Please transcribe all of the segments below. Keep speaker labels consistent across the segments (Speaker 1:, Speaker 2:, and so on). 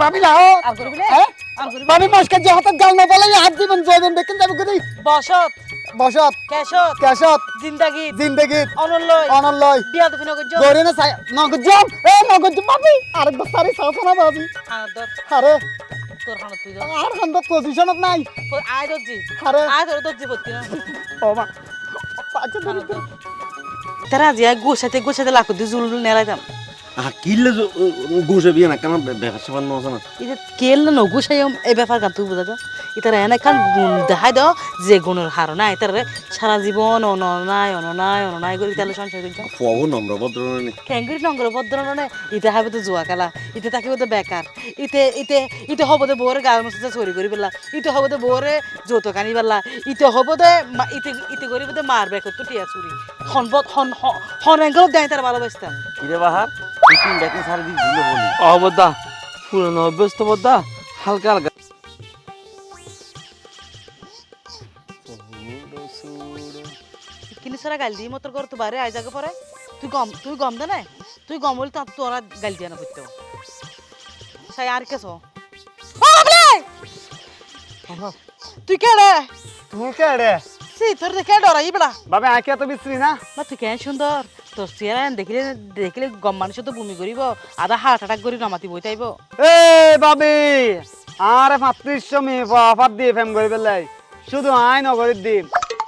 Speaker 1: ভাবি লাও। হ্যাঁ?
Speaker 2: আর করবি
Speaker 1: যে না বলে হাত দিবেন জয়বেন দেখেন যাবে
Speaker 2: বসত।
Speaker 1: বসত।
Speaker 2: কেশত।
Speaker 1: কেশত।
Speaker 2: জিন্দাগি
Speaker 1: জিন্দগি
Speaker 2: অনলয়
Speaker 1: অনলয় সাই এ আরে
Speaker 2: তোর তুই
Speaker 1: আর নাই।
Speaker 2: দর আয় দরজি
Speaker 1: আরে।
Speaker 2: আয় তোর দরজি বত্তি না।
Speaker 1: ও মা। পাঁচে ধরে
Speaker 2: তারা আজি গোসাতে গোসাতে দি জুল নেলাইতাম
Speaker 3: কিল্লে ঘুষে বিয়ে না কেন ব্যবসা বান্ন আছে না
Speaker 2: এটা কেল না গোসাই এই ব্যাপার কান তুই বুঝা তো ইতারা এনে দেখাই দাও যে গুণের হার না ইতারে সারা জীবন অননায় অননায় অননায় করে তাহলে সংসার করছ
Speaker 3: ফুয়াবো নম্র ভদ্র নে?
Speaker 2: ক্যাঙ্গুরি নঙ্গর ভদ্র ননে ইতে হবে তো জুয়া খেলা ইতে থাকিব তো বেকার ইতে ইতে ইতে হব তো বউরে গাল মশলা চুরি করি পেলা। ইতে হব তো বউরে যৌতুক আনি পেলা। ইতে হব তো মা- ইতে ইতে করিব তো মার বেকর তো টিয়া চুরি হন হন হন এঙ্গল দেয় তার ভালোবাসতাম
Speaker 3: কিরে বাহার তিন দেখেন সারা দিন ঝুলে বলি।
Speaker 4: অবদা পুরনো অভ্যস্ত বদা হালকা হালকা।
Speaker 2: কিনি সারা গাল দিয়ে মতর কর তো বারে আই পরে। তুই গম তুই গম দে না। তুই গম বলি তো তোরা গাল দিয়া না করতে সাই আর কেস? ও বাবলে! তুই কে রে?
Speaker 1: তুমি কে রে?
Speaker 2: সি তোর দেখে ডরাই বেলা
Speaker 1: ভাবি আঁকে এত বিশ্রী না?
Speaker 2: না তুই কেন সুন্দর? তোর চেহারা দেখিলে দেখিলে গম মানুষ তো বমি করিব আধা হার্ট অ্যাটাক করি নামাতি বই তাইব
Speaker 1: এ ভাবি আরে পাত্রিশশো মি অফার দিয়ে ফেম করে পেলাই। শুধু আই নগরী দিম।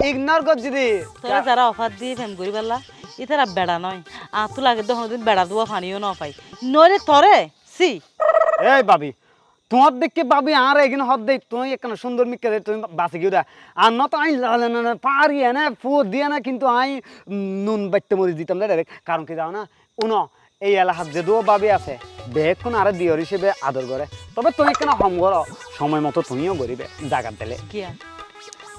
Speaker 1: ইগনোর করছি দি।
Speaker 2: তোরা যারা অফার দিয়ে ফেম করি পারলা ইতারা বেড়া নয়। আর তো লাগে তো দিন বেড়া দুয়া ফানিও না পাই নইলে তরে সি
Speaker 1: এই ভাবি তোমার দেখকে ভাবি আর এখানে হদ দেই তুই এখানে সুন্দর মিকে দে তুমি বাসে গিয়ে দা আর নত আই লালে না না পারি না ফু দিয়ে না কিন্তু আই নুন বাইতে মরি দিতাম না ডাইরেক্ট কারণ কি যাও না? উন এই এলাকার যে দু ভাবি আছে বেক্ষণ আরে দিয়র হিসেবে আদর করে। তবে তুমি কেন হম করো? সময় মতো তুমিও গরিবে জাগার দিলে।
Speaker 2: কিয়া?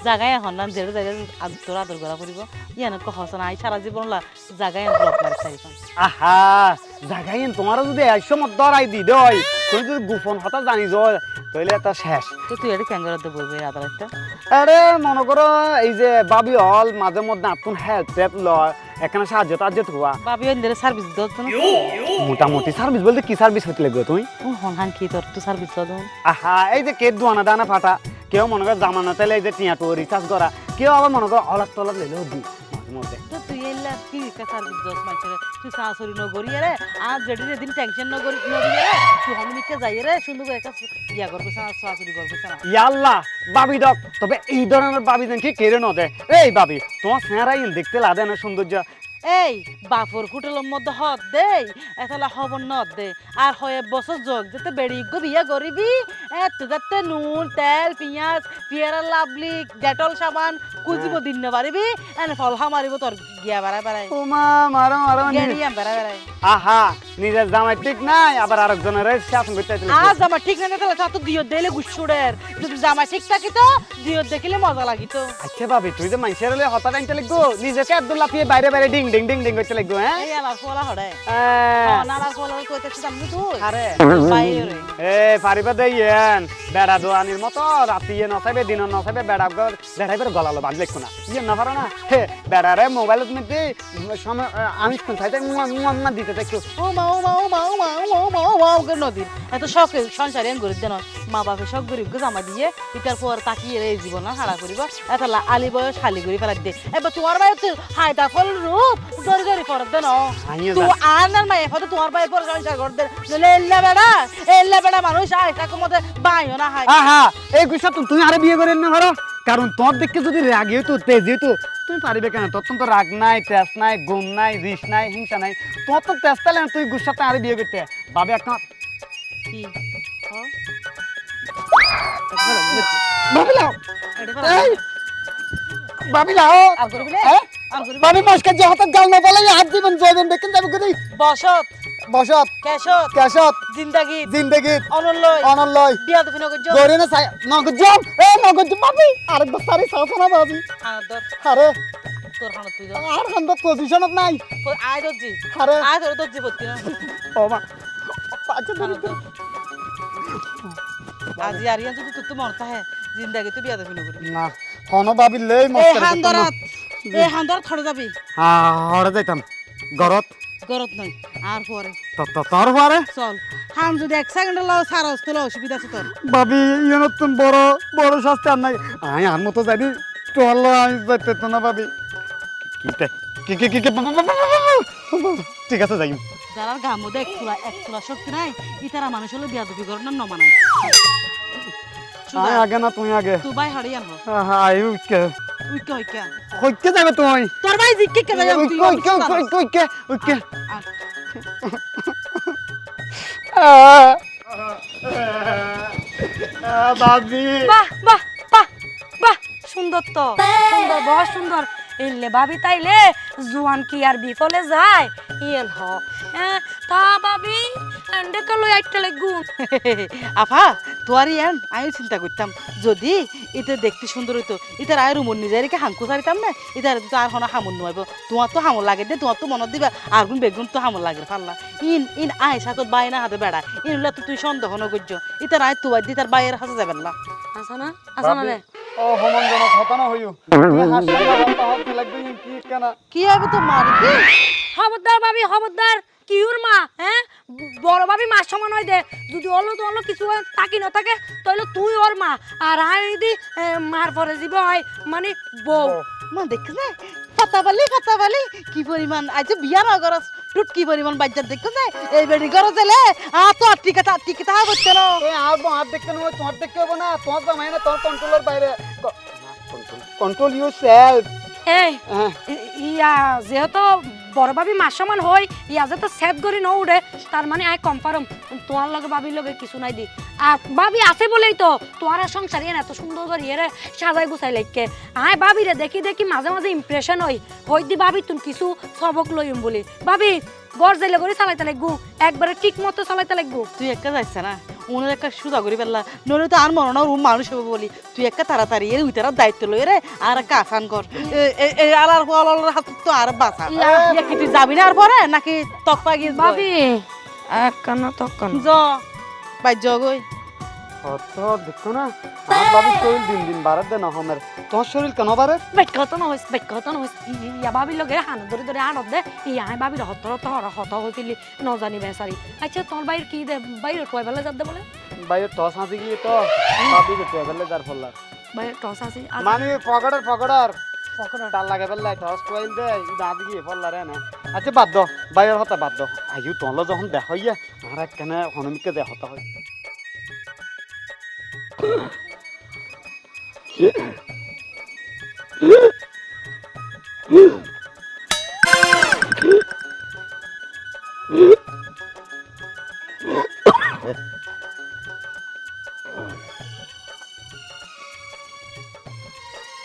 Speaker 2: জাগায় এখন না যেটা জায়গায় তোর আদর করা পড়িব ইয়ান কহস না আই সারা জীবন লা জাগায় ব্লক মারি চাইতাম
Speaker 1: আহা জাগাই তোমারও যদি একশো মত দরাই দি দই। তুমি যদি গোপন কথা জানি যায় তাহলে এটা শেষ।
Speaker 2: তো তুই এটা বলবি একটা
Speaker 1: আরে মনে করো এই যে বাবি হল মাঝে মধ্যে আপন হেল্প টেপ লয় এখানে সাহায্য টাহায্য হওয়া।
Speaker 2: ভাবি ওদের সার্ভিস দত না?
Speaker 1: মোটামুটি সার্ভিস বলতে কি সার্ভিস হতে লাগবে
Speaker 2: তুই হন হান কি তোর তো সার্ভিস
Speaker 1: আহা এই যে কে দোয়ানা দানা ফাটা কেউ মনে করো জামানা তেলে এই যে টিয়াটো রিচার্জ করা কেউ আবার মনে করো অলক তলক লেলেও দি মধ্যে।
Speaker 2: তো তুই এলা কি কাসার তুই শাশুড়ি ন রে? আর যেদিন টেনশন ন ন দিয়ে রে তুই নিকে যাই রে সুন্দর একটা ইয়া করবে করবে ইয়া
Speaker 1: আল্লাহ বাবি ডক তবে এই ধরনের বাবি দেন কি কেড়ে ন দে এই বাবি তোমার স্নেহারাই দেখতে লাদে না সৌন্দর্য?
Speaker 2: এই বাপর হোটেলের মধ্যে হদ দেই এতলা খবর নদ দে। আর হয়ে বছর যোগ যেতে বেড়ি বিয়া করিবি যাতে নুন তেল পিঁয়াজ পিয়ারা লাভলি ডেটল সাবান কুজিব দিন না পারিবি এনে ফল মারিব তোর গিয়া বেড়ায় বেড়ায়
Speaker 1: ওমা মারো মারো
Speaker 2: গিয়া বেড়ায় বেড়ায়
Speaker 1: আহা নিজের জামাই ঠিক নাই আবার আরেকজনের শাসন করতে।
Speaker 2: আজ জামা ঠিক না তাহলে তা তো দিও দিলে গুসুড়ের যদি জামা ঠিক থাকি তো দিও দেখিলে মজা লাগিত।
Speaker 1: আচ্ছা ভাবি তুই যে মানুষের হলে হঠাৎ আনতে লাগবো নিজেকে একদম লাফিয়ে বাইরে বাইরে ডিং ডিং ডিং ডিং করতে লাগবো হ্যাঁ
Speaker 2: এই আমার ফলা হড়ে
Speaker 1: আহ,
Speaker 2: নালার ফলা কইতেছি আমি তুই
Speaker 1: আরে
Speaker 2: বাইরে
Speaker 1: এ পারিবা দে বেড়া দোয়ানির মতো রাতি ইয়ে নসাইবে দিন নসাইবে বেড়া গর বেড়াই করে গলালো বাঁধ লিখো না ইয়ে না পারো না হে বেড়ারে মোবাইল তুমি দি সময় আমি কোন সাইডে মুয়া দিতে দেখো
Speaker 2: ও মা ও মা ও মা ও মা ও মা ও মা ও মা ওকে এত শখে সংসারে গরিব দেন মা বাপে সব গরিব গে জামা দিয়ে ইটার পর তাকিয়ে এই জীবন হারা করিব এত আলি বয়স খালি করি ফেলা দে এবার তোমার ভাই হায়দা ফল রূপ জরি জরি ফরত দেন
Speaker 1: আইয়ে
Speaker 2: তো
Speaker 1: যা।
Speaker 2: আর না মাই এফাতে তোমার ভাই পর সংসার কর দে নলে এল্লা বেড়া এল্লা বেড়া মানুষ আয় তাকে মতে বাইও না
Speaker 1: আহা এই গুছা তুমি আরে বিয়ে করে না পারো কারণ তোর দেখে যদি রাগি হতো তেজি হতো তুমি পারিবে কেন তোর তো রাগ নাই তেজ নাই গুম নাই রিস নাই হিংসা নাই তোর তো তেজ তাহলে তুই গুসাতে আরে বিয়ে করতে ভাবে একটা
Speaker 2: কি?
Speaker 1: ভাবিলাও ভাবিলাও
Speaker 2: আর করবি না? আর না?
Speaker 1: ভাবি মস্কার যে হাতে জাল না বলে হাত দিবেন জয়বেন দেখেন যাবে কদি
Speaker 2: বসত।
Speaker 1: বসত।
Speaker 2: কেশত।
Speaker 1: কেশত।
Speaker 2: জিন্দাগি।
Speaker 1: জিন্দগি
Speaker 2: অনলয়
Speaker 1: অনলয়
Speaker 2: বিয়া তো ফিনো গজ্জ
Speaker 1: গরে না সাই নগদ জম এ নগদ জম ভাবি আরেকবার সারি সাফনা ভাবি
Speaker 2: হানত দর
Speaker 1: আরে।
Speaker 2: তোর হানত তুই
Speaker 1: আর হান্দ পজিশনত নাই।
Speaker 2: আয় দরজি।
Speaker 1: আরে।
Speaker 2: আয় তোর দরজি বত্তি না।
Speaker 1: ও মা। পাঁচে ধরে
Speaker 2: আজি আর ইয়ান যদি তুই তো মন থাকে জিন্দাগি তুই বিয়া তো ফিনো করবি
Speaker 1: না হন ভাবি লেই
Speaker 2: এই
Speaker 1: মস্কার
Speaker 2: হান্দরাত। এই হান্দরাত থড়ে যাবি।
Speaker 1: হ্যাঁ হরে যাইতাম গরত
Speaker 2: গরত নয় আর পরে
Speaker 1: তোর পারে
Speaker 2: চল হাম যদি এক সেকেন্ড লাও সারা হস্তেলে অসুবিধা আছে তোর
Speaker 1: ভাবি ইয়ে নতুন বড় বড় শাস্তি আর নাই। আমি আর মতো জানি তোর আমি যাইতে তো না ভাবি কি কি কি কি ঠিক আছে যাই।
Speaker 2: যারা মধ্যে এক তুলা এক তুলা শক্তি নাই ইতারা মানুষ হলে বিয়াদবি করে না নমানাই।
Speaker 1: আমি আগে না তুমি আগে।
Speaker 2: তুই ভাই হারিয়ান হ।
Speaker 1: আই উইকে
Speaker 2: হইকা
Speaker 1: যাবে তুমি?
Speaker 2: তোর ভাই জিকে কে যাই তুই
Speaker 1: উইকে উইকে উইকে। উইকে উইকে।
Speaker 5: বাহ বাহ বাহ বাহ সুন্দর তো সুন্দর বহুত সুন্দর। এলে ভাবি তাইলে জুয়ান কি আর বিফলে যায়? ইয়েন হ। হ্যাঁ, তা ভাবি এন্ডে কালো একটা লাগুন
Speaker 2: আফা তোর ইয়ান আমি চিন্তা করতাম। যদি এটা দেখতে সুন্দর হইতো ইতার আর মন নিজে রেখে হাঙ্কু সারিতাম না? ইতার তো আর হনা হামন নয় তোমার তো হামল লাগে দে তোমার তো মনত দিবা আর গুণ বেগুন তো হামল লাগে পারলা ইন ইন আয় সাকত বাইনা হাতে বেড়া। ইন হলে তো তুই সন্দেহ নগর্য ইতার আয় তুই দি তার বাইয়ের হাতে যাবেন না।
Speaker 5: আসা না। রে
Speaker 1: ও হমন জন খতনা হইও হাসি লাগবে কি কেনা?
Speaker 2: কি হবে তো মারবি
Speaker 5: খবরদার ভাবি খবরদার কিউর মা হ্যাঁ? বড় ভাবি মার সমান হয় দে। যদি অন্য তো অন্য কিছু তাকি না থাকে তাহলে তুই ওর মা। আর আমি যদি এ, মার পরে দিব হয় মানে বউ।
Speaker 2: মা দেখছে কথা বলি কথা বলি কি পরিমাণ আজ বিয়া না করস টুট কি পরিমাণ বাজ্জার দেখছে এই বেড়ি করো জেলে আ তো টিকে তা টিকে তা হচ্ছে না।
Speaker 1: এই আর আর দেখতে নয় তোমার দেখতে হবে না তোমার জামাই না তোমার কন্ট্রোলের বাইরে। কন্ট্রোল ইউর সেলফ
Speaker 5: এই ইয়া যেহেতু বড় ভাবি মার সমান হয় ইয়া যাতে সেট করি ন উঠে তার মানে আই কনফার্ম তোমার লগে ভাবির লগে কিছু নাই দি। আর ভাবি আছে বলেই তো তোমার সংসার এত সুন্দর করে এরে সাজাই গুছাই লাইকে আয় ভাবি রে, দেখি দেখি, মাঝে মাঝে ইমপ্রেশন হই। হই দি ভাবি তুমি কিছু সবক লইম বলি। ভাবি গড় যাইলে করে চালাইতে লাগবো একবারে ঠিক মতো চালাইতে লাগবো
Speaker 2: তুই একটা যাচ্ছে না? উনের একটা সুদা করি ফেললা। নইলে তো আর মরণ ও মানুষ হবে বলি। তুই একটা তাড়াতাড়ি এর উইতার দায়িত্ব লই রে আর একটা আসান কর। আর আলার আলার হাত তো আর বাঁচা। কি তুই যাবি না আর পরে? নাকি তক পাগিস
Speaker 5: ভাবি। একখানা তখন
Speaker 2: জ বাই জগই
Speaker 1: অত দেখো না? আমার বাবু শরীর দিন দিন বাড়ার দেন হমের তোমার শরীর কেন বাড়ে
Speaker 5: বেটকা হতো না হইস বেটকা হতো না হইস ইয়া ভাবি লগে হান ধরে ধরে আনত দে। ইয়া আই ভাবির হত হত হর হত হইছিলি ন জানি বেসারি আচ্ছা তোর বাইর কি দে? বাইর কয় বেলা যাব দে বলে।
Speaker 1: বাইরে টস হাসি গিয়ে তো বাবি কে তুই বেলে যার ফল্লা
Speaker 5: বাইর টস আছে।
Speaker 1: মানে পকড়ার পকড়ার
Speaker 5: পকড়
Speaker 1: ডাল লাগে বেলে টস কোয়াইল দে। দাঁত গিয়ে ফল্লা রে না আচ্ছা বাদ দাও বাইরের হতা বাদ দাও আইউ তোমরা যখন দেখা হইয়া আর কেন হনুমিকে দেখ হতা হয়।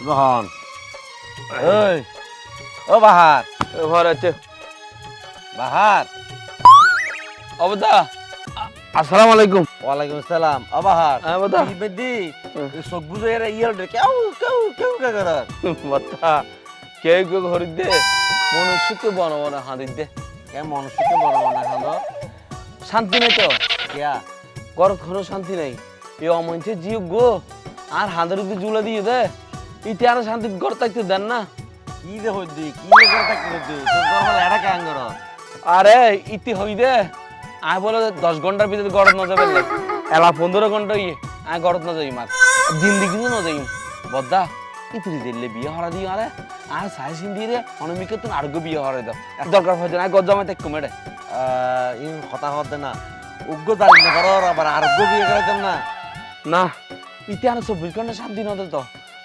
Speaker 3: রহন। ওই ও বাহার।
Speaker 4: ঘরে আছে।
Speaker 3: বাহার।
Speaker 4: অবদা। আসসালামু আলাইকুম।
Speaker 3: ওয়ালাইকুম আসসালাম। ও বাহার
Speaker 4: হ্যাঁ বদা।
Speaker 3: কি বেদি? চোখ বুঝে এরা ইয়ার ডে কেউ কেউ কেউ কে কর?
Speaker 4: বদা কেউ কেউ ঘরে দে? মনুষ্যকে বড় বড় হাঁদি দে।
Speaker 3: কে মনুষ্যকে বড় মনে হলো
Speaker 4: শান্তি নেই তো?
Speaker 3: কিয়া
Speaker 4: ঘর কোনো শান্তি নাই। এই অমঞ্চে জিও গো। আর হাঁদের যদি জুলে দিয়ে দে। ইতে আর শান্তি ঘর থাকতে দেন না।
Speaker 3: কি যে হইদি কি যে করে থাকি হইদি তোর ঘর হলে এটা
Speaker 4: আরে ইতি হই দে। আয় বলে দশ ঘণ্টার ভিতরে গড়ত না যাবে এলা পনেরো ঘণ্টা ইয়ে আয় গড়ত না যাই মার। জিন্দিগি না যাই বদ্দা ইতিরি দিলে বিয়ে হরা দিও আরে আর সাই সিন দিয়ে রে অনমিকে তুমি আরগো বিয়ে হরাই দাও। দরকার হয় না গজ্জামে তাই কমেডে।
Speaker 3: ইন কথা হতে না। উগ্র দাঁড়িয়ে না করো আবার আর বিয়ে করাইতাম না।
Speaker 4: না ইতি আর চব্বিশ ঘণ্টা শান্তি না দে তো।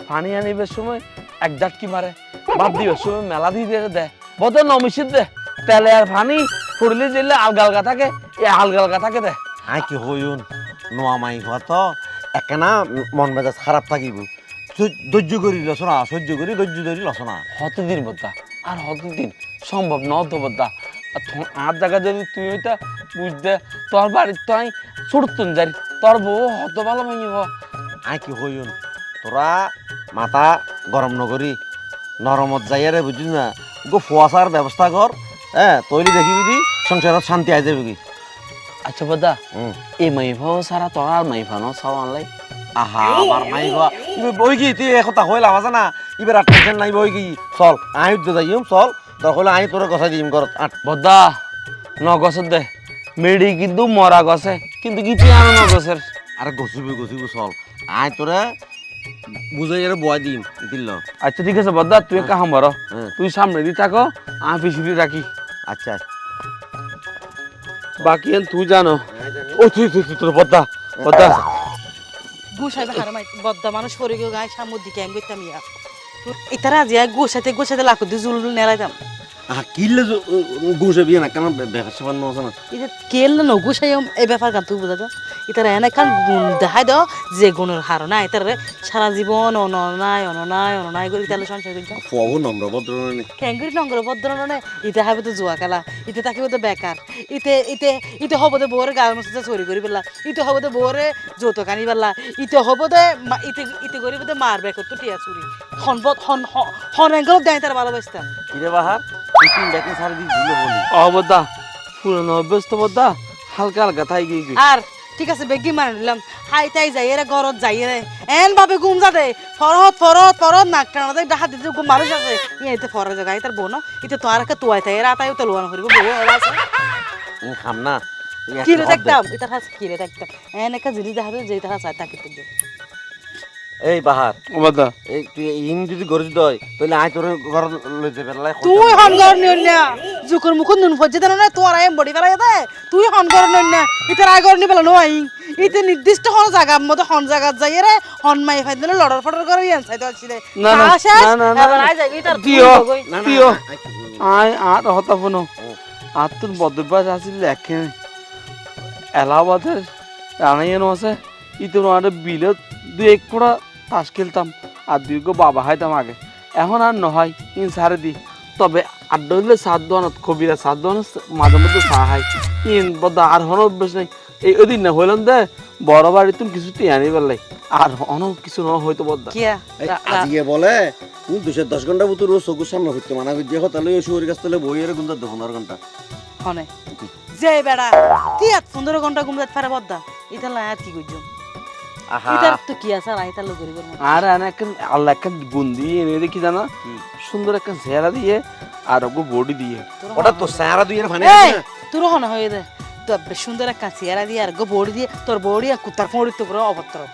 Speaker 4: পানি আনিবার সময় এক জাটকি মারে। ভাত দিবার সময় মেলা দিয়ে দিয়ে দে। বদ নমিশিত দে। তেলে আর পানি ফুড়লে দিলে আলগা আলগা থাকে এ আলগা আলগা থাকে দে।
Speaker 3: আই কি হইউন নোয়া মাই হত একেনা মন মেজাজ খারাপ থাকিব। ধৈর্য করি লসনা সহ্য করি ধৈর্য ধরি লসনা।
Speaker 4: হতে দিন বদ্দা আর হতে দিন সম্ভব ন তো বদ্দা আর জায়গা যদি তুই ওইটা বুঝতে তোর বাড়ির তো আমি ছুটতুন যারি তোর বউ হত ভালো মাইব
Speaker 3: আই কি হইউন তোরা মাথা গরম নকরি নরমত যাইয়ারে বুঝিস না গো ফুয়াশার ব্যবস্থা কর হ্যাঁ তৈরি দেখিবি দি সংসারত শান্তি আই যাবে কি?
Speaker 4: আচ্ছা বদ্দা
Speaker 3: হুম।
Speaker 4: এই মাইফ সারা তোর মাইফ ন সব আনলাই
Speaker 3: আহা আমার মাই গো ইবে বই কি তুই একথা হইলা আছে না? ইবে আর টেনশন নাই বই কি? চল আই উদ্য যাইম চল। হলে আই তোর কথা দিম ঘরত আট
Speaker 4: বদ্দা ন গছত দে। মেডি কিন্তু মরা গছে কিন্তু কিছু আনো না গছের
Speaker 3: আরে গছিবি গছিবি চল। আয় তোরা বুঝাই এর বয় দিম দিল।
Speaker 4: আচ্ছা ঠিক আছে বদ্দা তুই কাম বড়
Speaker 3: হ্যাঁ।
Speaker 4: তুই সামনে দিয়ে থাকো আমি পিছনে রাখি
Speaker 3: আচ্ছা।
Speaker 4: বাকি তুই জানো। ও তুই তুই তুই, তোর বদ্দা বদ্দা।
Speaker 2: গুছাইবে হারামাই, বদ্দা মানুষ পরে গিয়ে গায়ে সামুদ্রিক আমি করতাম ইয়া। ইতারা আজি গোসাইতে গোসাইতে লাখ দিয়ে জুল নেলাইতাম
Speaker 3: আহ কিল্লে গুছে বিয়ে না কেন বেকার সবার নছে না
Speaker 2: এটা কেল না গুছাই এই ব্যাপার গান তুই বুঝা ইতারা এনে কান গুণ দেখাই দাও যে গুণের হার না ইতারা সারা জীবন অননায় অননায় অননায় করে তাহলে সংসার করতাম
Speaker 3: ফুয়াবো নম্র ভদ্র নে
Speaker 2: ক্যাঙ্গুরি নঙ্গর ভদ্র ননে ইতে হাবে তো জুয়া খেলা ইতে থাকিব তো বেকার ইতে ইতে ইতে হব তো বউরে গাল মশলা চুরি করি পেলা। ইতে হব তো বউরে যৌতুক আনি পেলা। ইতে হব তো মা- ইতে ইতে করিব তো মার বেকর তো টিয়া চুরি হন হন হন এঙ্গল দেয় তার ভালোবাসতাম
Speaker 3: কিরে বাহার তিন ব্যাকে সারি দিস বলি।
Speaker 4: ও পুরনো অভ্যস্ত বদ্দা হালকা হালকা থাই গিয়ে গিয়ে।
Speaker 2: আর ঠিক আছে বেগি মানে নিলাম। হাই তাই যাই রে গরত যাই রে। এন ভাবে ঘুম যা দে ফরত ফরত ফরত নাক টানা দে ডাহা দিতে ঘুম মানুষ আছে ইতে ফরে জায়গা ইতার বোন ইতে তো আর একটা তুয়াই তাই এরা তাই তো লোয়ান করিব বউ আছে
Speaker 3: খাম না।
Speaker 2: কিরে দেখতাম? ইতার হাস কিরে দেখতাম? এন একটা জিনিস দেখা যায় যে ইতার হাস তাকে তো
Speaker 3: এই বাহার।
Speaker 4: ও বদ্দা
Speaker 3: এই তুই ইন যদি গরিস দয় তাহলে আয় তোর ঘর লই যাবে লাই
Speaker 2: তুই হন হনগর নিয়া জুকুর মুখ নুন ফজে দেন না তোর আইম বডি ফেলাই দে। তুই হনগর নিয়া ইতার আগর নি পেলা নয় ইতে নির্দিষ্ট হন জায়গা মতো হন জায়গা যাই রে হন মাই ফাই দিলে লড়র ফটর করে ইয়ান সাইতে আসলে
Speaker 4: না, না, না, না, না,
Speaker 2: আই যাই ইতার
Speaker 4: দিও।
Speaker 3: না না বলব?
Speaker 4: আয় আর হতা ফোনো। আর তোর বদভ্যাস আছিল লেখে এলাহাবাদের রানাইয়ানো আছে। ইতর আর বিলত দুই এক ফোড়া তাস খেলতাম আর দুই গো বাবা হাইতাম আগে। এখন আর নহয় ইন সারে দি। তবে আড্ডা হইলে সাত দোয়ানত কবিরা সাত দোয়ানত মাঝে মধ্যে চা হাই ইন বদা আর হন অভ্যেস নাই। এই ওদিন না হইলাম দে বড় বাড়ি তুমি কিছু টিয়ানি পারলাই আর অন কিছু ন হয়তো বদা।
Speaker 3: আজকে বলে দুশো দশ ঘণ্টা মতো রোজ চকুর সামনে হইতে মানা ওই শুয়ারি গাছ তাহলে বই এর গুন্দার দেখুন আর ঘণ্টা
Speaker 2: হনে। যে বেড়া কি আর পনেরো ঘণ্টা ঘুমতে পারে বদ্দা লাই আর কি করছ তো কি আছে? আর ইতার লোক গরিবের মতো।
Speaker 4: আর এনে একখান আল্লাহ একখান গুণ দিয়ে এনে দেখি জানা? সুন্দর একখান চেহারা দিয়ে আর ওগো বডি দিয়ে।
Speaker 3: ওটা তো সারা দুই এর
Speaker 2: তোর হনে হয়ে দে। তো সুন্দর চেহারা দিয়ে আর গো বড়ি দিয়ে তোর বড়ি আর কুত্তার ফোড়ি তো অভদ্র।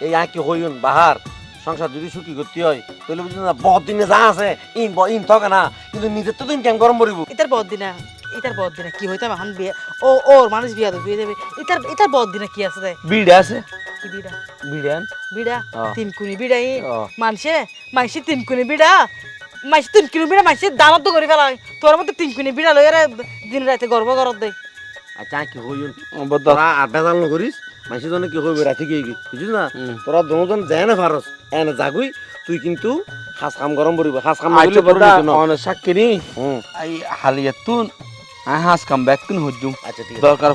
Speaker 3: এই হইন বাহার। সংসার যদি সুখী করতে হয় তাহলে বুঝলি না বহুত দিনে যা আছে ইন ব- ইন থাকে না। কিন্তু নিজের তো দিন কেম গরম পড়িব
Speaker 2: ইতার বদ দিনা। ইতার বদ দিনা কি হইতাম এখন বিয়ে ও ওর মানুষ বিয়া দেবে বিয়ে দেবে। ইতার ইতার বদ দিনা কি আছে রে?
Speaker 4: বিড়া আছে।
Speaker 2: কি বিড়া?
Speaker 4: বিড়ান
Speaker 2: বিড়া? তিন কুনি বিড়া ই
Speaker 4: ও।
Speaker 2: মানুষে মানুষে তিন কুনি বিড়া। মানুষ তিন কুনি বিড়া মানুষের দানত তো করে ফেলা। তোর মতো তিন কুনি বিড়া লই রে দিন রাতে গর্ব করত দে।
Speaker 3: আচ্ছা কি
Speaker 4: বদ্দা
Speaker 3: তোরা আড্ডা জাল নকরিস মানুষের জন্য কি হইবে রাতে গিয়ে বুঝিস না। তোরা দুজন যায় না পারস এনে জাগুই তুই কিন্তু হাস কাম গরম পড়িব হাস কাম নিচে ন।
Speaker 4: অন সাক্ষী
Speaker 3: হুম।
Speaker 4: আই হালিয়াতুন আই হাস কাম ব্যাক কিন হজুম।
Speaker 3: আচ্ছা ঠিক আছে।
Speaker 4: দরকার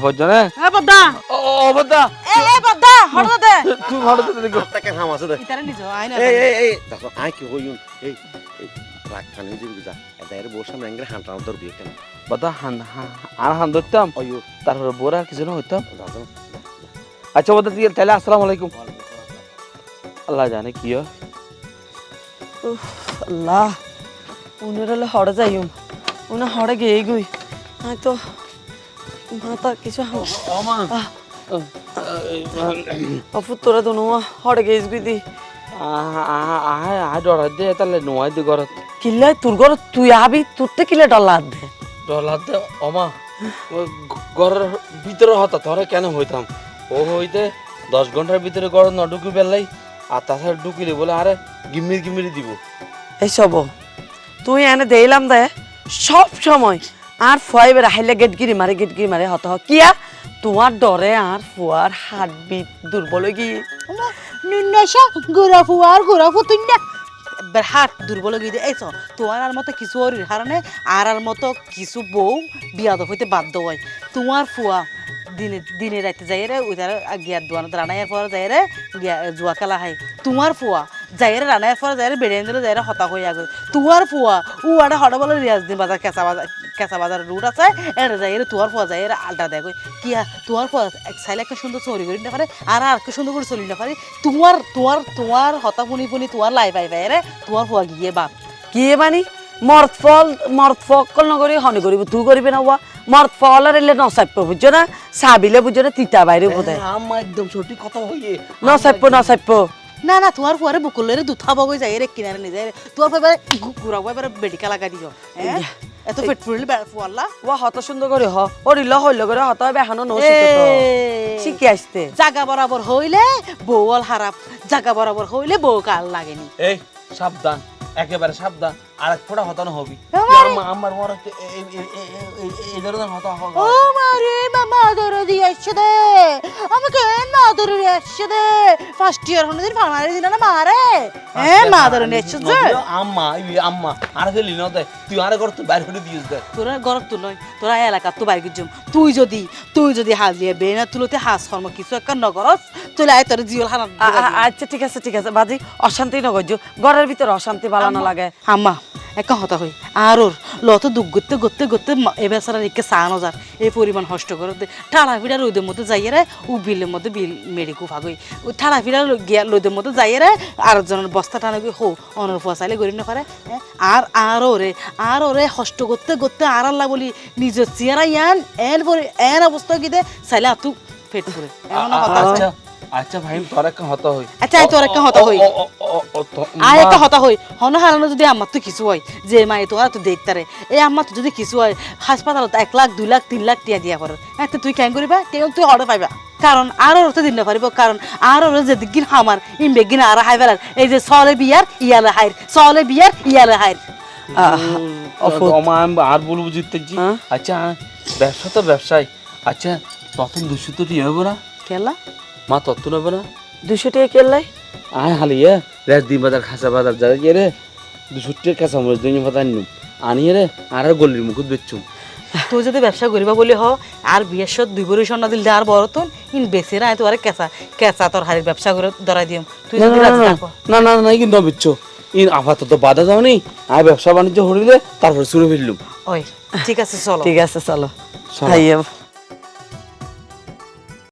Speaker 2: এ বদ্দা
Speaker 4: ও ও বদ্দা
Speaker 2: এ এ বদ্দা হঠাৎ দে।
Speaker 4: তুই ভালো তো দেখো।
Speaker 3: তাকে হাম আছে দে।
Speaker 2: ইতারে নিজ আই না
Speaker 3: এই এই এই দেখো আয় কি এই খানি যা তোর বিয়ে কেন
Speaker 4: বদ্দা হান আর হান ধরতাম?
Speaker 3: অয়ো
Speaker 4: তারপরে বোরা কিছু না হইতাম? আচ্ছা বদ্দা তুই তাহলে আসসালামু আলাইকুম। আল্লাহ জানে কি হয়।
Speaker 6: আল্লাহ। উনারা হড়ে যাইম। উনা হড়ে গিয়ে গুই। আয় তো মাতা কিছু অফু তোরা তো নোয়া হড়ে গেছ গুই দি
Speaker 4: আহ। আহ ডরাই দে তাহলে নোয়াই দে ঘরত
Speaker 6: কিল্লে তোর ঘর তুই আবি তোরতে কিলে ডলা দে
Speaker 4: ডলার দে অমা ঘরের ভিতরে হতা ধরে কেন হইতাম? ও হইতে দশ ঘণ্টার ভিতরে ঘর ন ঢুকি বেলাই আর তাছাড়া ঢুকিলে বলে আরে গিমির গিমির দিব।
Speaker 6: এইসব তুই এনে দেইলাম দে সব সময়। আর ফুয়াই বেড়া হাইলে গেট গিরি মারে গেট গিরি মারে হত। কিয়া? তোমার ডরে আর ফুয়ার হাত বিট দুর্বল হয়ে গিয়ে
Speaker 2: নুন্নাশা গোরা ফুয়ার গোরা ফুতুন্না এবার হাত দুর্বল গিয়ে এই তো তোমার আর মতো কিছু ওর হারণে আর আর মতো কিছু বউ বিয়াদ হইতে বাধ্য হয়। তোমার ফুয়া দিনে দিনে রাতে যাই রে ওই তার গিয়ার দোয়ানো রানাইয়ের পর যাই রে গিয়া জুয়া খেলা হয়। তোমার ফুয়া যাই রে রানাইয়ের পর যাই রে দিলে যাইরে হতা হয়ে আগে তোমার ফুয়া ও আটা হঠাৎ বলে রিয়াজ দিন বাজার কেঁচা বাজার কেঁচা বাজার রুট আছে। এটা যাই রে তোমার ফুয়া যাই রে আলটা দেখ কিয়া তোমার ফুয়া এক চাইলে একটা সুন্দর চুরি করি না পারে আর আর একটা সুন্দর করে চলি না পারে তোমার তোমার তোমার হতা পুনি পুনি তোমার লাই পাই পাই রে তোমার ফুয়া গিয়ে বাপ।
Speaker 6: কি মানি মর্দ ফল মর্দ ফকল নগরি হনি করিব তুই করিবে না ওয়া মর্দ ফল আর এলে নসাপ্য বুঝছ না? সাবিলে বুঝছ না? তিতা বাইরে বোধে
Speaker 3: একদম সঠিক কথা হইয়ে
Speaker 6: নসাপ্য নসাপ্য
Speaker 2: না না তোমার পরে বুকুলের দুথা বগৈ যাই রে কিনারে নিয়ে যায়। তোমার পরে ঘুরাবো এবারে বেডিকা লাগাই দিও। হ্যাঁ? এত পেট ফুরিলে ফুয়াল্লা।
Speaker 6: ওয়া হত সুন্দর করে হ। ল হইল করে হত বেহানো হানো নো শিখে আসতে।
Speaker 2: জাগা বরাবর হইলে বউল হারাপ জাগা বরাবর হইলে বউ কাল লাগেনি।
Speaker 4: এই সাবধান একেবারে সাবধান। আর এক ফোঁটা হতানো হবি।
Speaker 2: আমার-
Speaker 4: আম্মা আমার মনে হচ্ছে এই- এই- এই- এই- এই- এই ধরনের হতা হবে।
Speaker 2: ও মারে মামা আদরে দিয়ে আসছে দে। আমাকে না আদরে দিয়ে আসছে দে। ফার্স্ট ইয়ার হনে দিন ফার্মারে দিন না মারে হ্যাঁ মা আদরে নিয়ে আসছে
Speaker 4: নদীও আম্মা এই আম্মা আর ফেলি ন দে তুই আরে কর তুই বাইরে করে দিস দে।
Speaker 2: তোরা গরত তো নয় তোরা এলাকা তো বাইরে গিয়ে তুই যদি তুই যদি হাজিয়ে বে না তুলতে হাস কর্ম কিছু একটা নগরস তুই আয় তোর জিওল
Speaker 6: আ- আচ্ছা ঠিক আছে ঠিক আছে। বাজি অশান্তি নগর্য ঘরের ভিতরে অশান্তি বালানো লাগে।
Speaker 2: আম্মা। একটা হতা হই। আর ওর লত দুঃখ করতে করতে করতে এবার সারা রেখে সানো যার। এই পরিমাণ হষ্ট করে ঠাড়া ফিরা রোদের মধ্যে যাইয়ে রে ও বিলের মধ্যে বিল মেডিকু ফাগই ও ঠাড়া ফিরা গিয়া রোদের মধ্যে যাইয়ে রে আর একজনের বস্তা টানা গিয়ে হো অনর ফসাইলে গরিব না করে? আর আর ওরে আর ওরে হষ্ট করতে করতে আর আল্লাহ বলি নিজের চেয়ারা ইয়ান এন এন অবস্থা গিয়ে চাইলে আতু পেট পুরে এমন আছে।
Speaker 4: আচ্ছা ভাই তোর হতা হই।
Speaker 2: আচ্ছা, তোর হতা হই। আর একটা হতা হই। হন হারানো যদি আমার তো কিছু হয় যে মায়ে তো আর তো দেখতারে। এই আমার তো যদি কিছু হয় হাসপাতালত এক লাখ দুই লাখ তিন লাখ টিয়া দিয়া করে হ্যাঁ তুই কেন করিবা? কেউ তুই অর্ডার পাইবা? কারণ আর ওর দিন পারিব কারণ আর ওর যে দিন আমার ইম বেগিন আর হাই ফেলার। এই যে সলে বিয়ার ইয়ালে হাইর। সলে বিয়ার ইয়ালে হাইর।
Speaker 4: আর বলব জিততেছি
Speaker 6: হ্যাঁ?
Speaker 4: আচ্ছা ব্যবসা তো ব্যবসায়। আচ্ছা তখন দুশো তো টিয়া হবে না?
Speaker 2: কেলা
Speaker 4: মা তত্ত্ব নেবে না?
Speaker 6: দুশো টাকা কেলাই
Speaker 4: আয় হালিয়ে রেস দিন বাজার খাসা বাজার যা ইয়ে রে দুশো টাকা কাঁচা মরিচ দিন ভাত আনিম আনিয়ে রে আর গলির মুখত বেচুম।
Speaker 2: তুই যদি ব্যবসা করিবা বলি হ আর বিয়ের সত দুই বড়ি স্বর্ণ দিলে আর বড় তুন ইন বেশি না তোর কেঁচা কেঁচা তোর হারির ব্যবসা করে ধরাই দিম। তুই
Speaker 4: না না,
Speaker 2: রাজি
Speaker 4: না,
Speaker 2: থাকো।
Speaker 4: না না না কিন্তু বেচছো ইন আপাতত বাধা দাও নি আর ব্যবসা বাণিজ্য হরিলে তারপর শুরু ফেললুম
Speaker 2: ওই ঠিক আছে চলো।
Speaker 6: ঠিক আছে চলো।